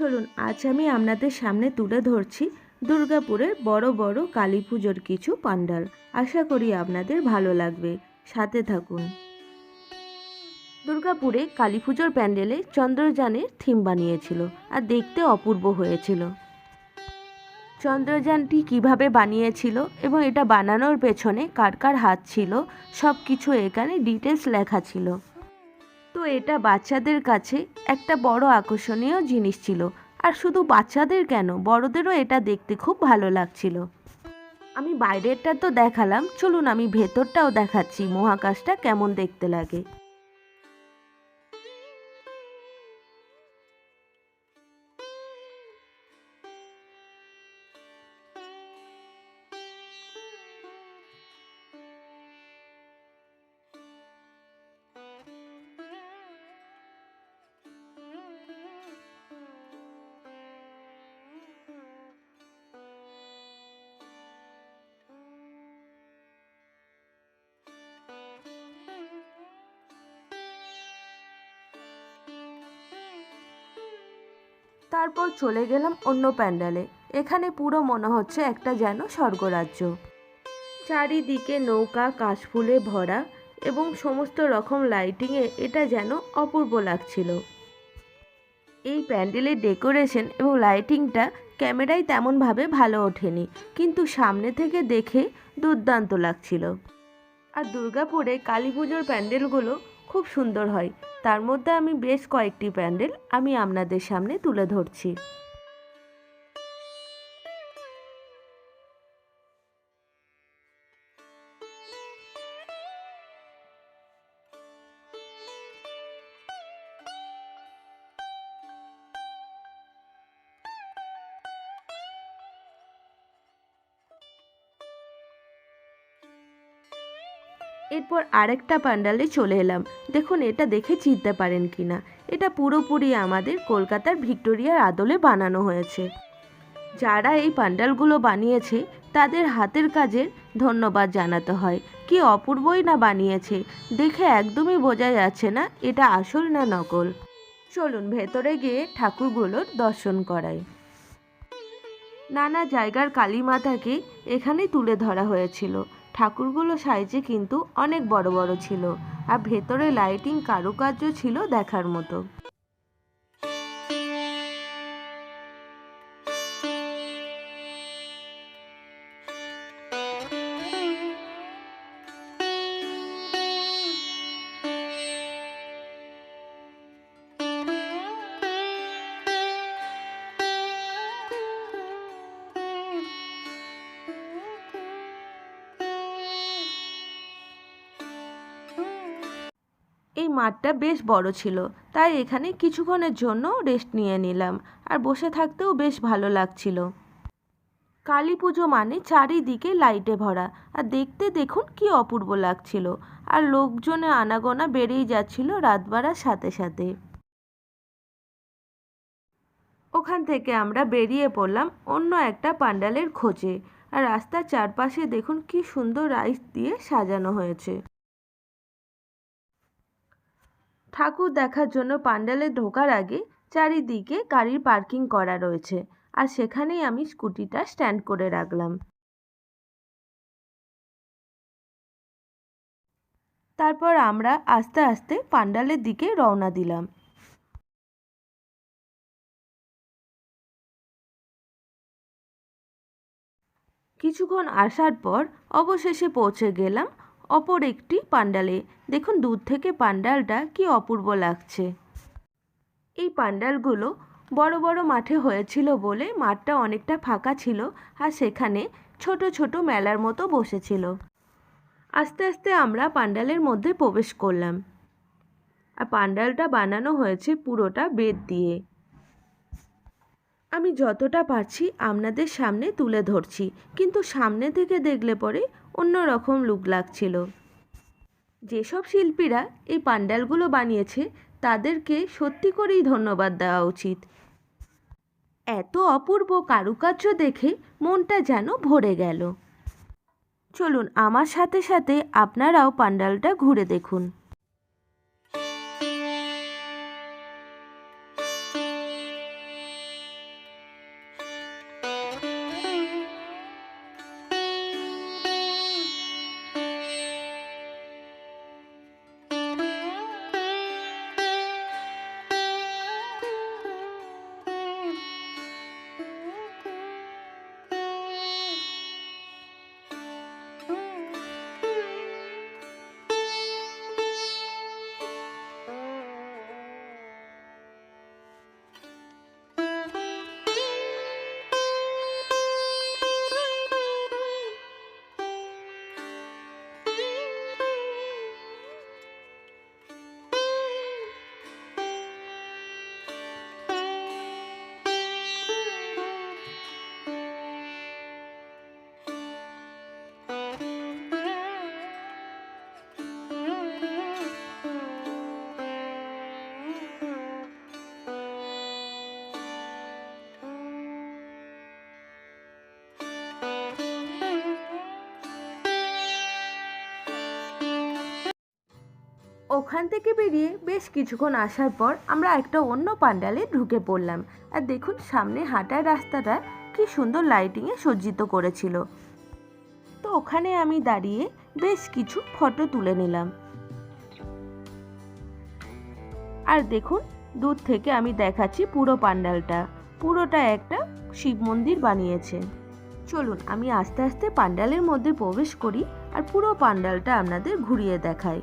চলুন, আজ আমি আপনাদের সামনে তুলে ধরছি দুর্গাপুরের বড় বড় কালী পুজোর কিছু পান্ডাল আশা করি আপনাদের ভালো লাগবে। সাথে থাকুন। দুর্গাপুরে কালী পুজোর প্যান্ডেলে চন্দ্রযানের থিম বানিয়েছিল আর দেখতে অপূর্ব হয়েছিল। চন্দ্রযানটি কীভাবে বানিয়েছিল এবং এটা বানানোর পেছনে কার কার হাত ছিল সব কিছু এখানে ডিটেলস লেখা ছিল। তো এটা বাচ্চাদের কাছে একটা বড় আকর্ষণীয় জিনিস ছিল। আর শুধু বাচ্চাদের কেন? বড়দেরও এটা দেখতে খুব ভালো লাগছিল। আমি বাইরেরটা তো দেখালাম। চলুন আমি ভেতরটাও দেখাচ্ছি। মহাকাশটা কেমন দেখতে লাগে। তারপর চলে গেলাম অন্য প্যান্ডেলে। এখানে পুরো মনে হচ্ছে একটা যেন স্বর্গরাজ্য। চারিদিকে নৌকা, কাশফুলে ভরা এবং সমস্ত রকম লাইটিংয়ে এটা যেন অপূর্ব লাগছিল। এই প্যান্ডেলের ডেকোরেশন এবং লাইটিংটা ক্যামেরায় তেমনভাবে ভালো ওঠেনি, কিন্তু সামনে থেকে দেখে দুর্দান্ত লাগছিল। আর দুর্গাপুরে কালী পুজোর প্যান্ডেলগুলো খুব সুন্দর হয়। তার মধ্যে আমি বেশ কয়েকটি প্যান্ডেল আমি আপনাদের সামনে তুলে ধরছি। এরপর আরেকটা প্যান্ডালে চলে এলাম। দেখুন, এটা দেখে চিনতে পারেন কি না এটা পুরোপুরি আমাদের কলকাতার ভিক্টোরিয়ার আদলে বানানো হয়েছে। যারা এই প্যান্ডালগুলো বানিয়েছে, তাদের হাতের কাজের ধন্যবাদ জানাতে হয়। কি অপূর্বই না বানিয়েছে। দেখে একদমই বোঝা যাচ্ছে না এটা আসল না নকল। চলুন, ভেতরে গিয়ে ঠাকুরগুলোর দর্শন করাই। নানা জায়গার কালী মাতাকে এখানে তুলে ধরা হয়েছিল। ঠাকুরগুলো সাইজে কিন্তু অনেক বড় বড় ছিল আর ভেতরে লাইটিং কারুকার্য ছিল দেখার মতো। মাঠটা বেশ বড় ছিল, তাই এখানে কিছুক্ষণের জন্য রেস্ট নিয়ে নিলাম আর বসে থাকতেও বেশ ভালো লাগছিল। কালী পুজো মানে চারিদিকে লাইটে ভরা, আর দেখতে দেখুন কি অপূর্ব লাগছিল, আর লোকজনের আনাগোনা বেড়েই যাচ্ছিল রাত বাড়ার সাথে সাথে। ওখান থেকে আমরা বেরিয়ে পড়লাম অন্য একটা পান্ডালের খোঁজে, আর রাস্তার চারপাশে দেখুন কি সুন্দর রাইস দিয়ে সাজানো হয়েছে। ঠাকুর দেখার জন্য পান্ডালে ঢোকার আগে চারিদিকে গাড়ির পার্কিং করা রয়েছে। আর সেখানেই আমি স্কুটিটা স্ট্যান্ড করে রাখলাম। তারপর আমরা আস্তে আস্তে পান্ডালের দিকে রওনা দিলাম। কিছুক্ষণ আসার পর অবশেষে পৌঁছে গেলাম অপর একটি পান্ডালে দেখুন দূর থেকে পান্ডালটা কি অপূর্ব লাগছে। এই পান্ডালগুলো বড় বড় মাঠে হয়েছিল বলে মাঠটা অনেকটা ফাঁকা ছিল আর সেখানে ছোট ছোট মেলার মতো বসেছিল। আস্তে আস্তে আমরা পান্ডালের মধ্যে প্রবেশ করলাম। আর পান্ডালটা বানানো হয়েছে পুরোটা বেদ দিয়ে। আমি যতটা পারছি আপনাদের সামনে তুলে ধরছি, কিন্তু সামনে থেকে দেখলে পরে অন্য রকম লুক লাগছিল। যেসব শিল্পীরা এই পান্ডালগুলো বানিয়েছে, তাদেরকে সত্যি করেই ধন্যবাদ দেওয়া উচিত। এত অপূর্ব কারুকার্য দেখে মনটা যেন ভরে গেল। চলুন, আমার সাথে সাথে আপনারাও পান্ডালটা ঘুরে দেখুন। ওখান থেকে বেরিয়ে বেশ কিছুক্ষণ আসার পর আমরা একটা অন্য পান্ডালে ঢুকে পড়লাম। আর দেখুন, সামনে হাঁটার রাস্তাটা কি সুন্দর লাইটিংয়ে সজ্জিত করেছিল। তো ওখানে আমি দাঁড়িয়ে বেশ কিছু ফটো তুলে নিলাম। আর দেখুন, দূর থেকে আমি দেখাচ্ছি পুরো পান্ডালটা। পুরোটা একটা শিব মন্দির বানিয়েছে। চলুন, আমি আস্তে আস্তে পান্ডালের মধ্যে প্রবেশ করি আর পুরো পান্ডালটা আপনাদের ঘুরিয়ে দেখাই।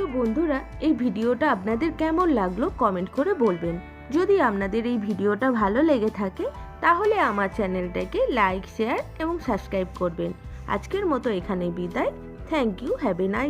তো বন্ধুরা, এই ভিডিওটা আপনাদের কেমন লাগল কমেন্ট করে বলবেন। যদি আপনাদের এই ভিডিওটা ভালো লেগে থাকে, তাহলে আমার চ্যানেলটাকে লাইক, শেয়ার এবং সাবস্ক্রাইব করবেন। আজকের মতো এখানে বিদায়। Thank you, have a nice